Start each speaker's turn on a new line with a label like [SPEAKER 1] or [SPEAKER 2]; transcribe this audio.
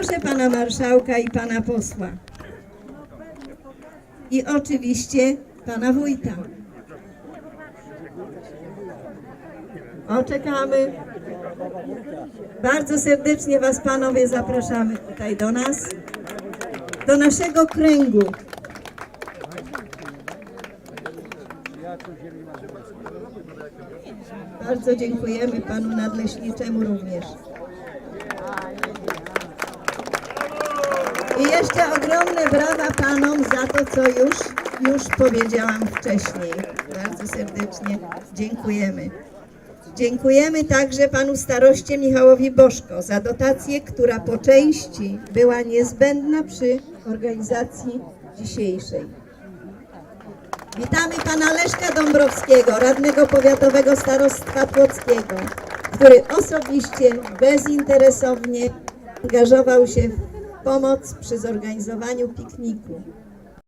[SPEAKER 1] Proszę pana marszałka i pana posła. I oczywiście pana wójta. Oczekamy. Bardzo serdecznie was panowie zapraszamy tutaj do nas, do naszego kręgu. Bardzo dziękujemy panu nadleśniczemu również. I jeszcze ogromne brawa panom za to, co już, już powiedziałam wcześniej. Bardzo serdecznie dziękujemy. Dziękujemy także panu staroście Michałowi Bożko za dotację, która po części była niezbędna przy organizacji dzisiejszej. Witamy pana Leszka Dąbrowskiego, radnego powiatowego starostwa płockiego, który osobiście, bezinteresownie angażował się w pomoc przy zorganizowaniu pikniku.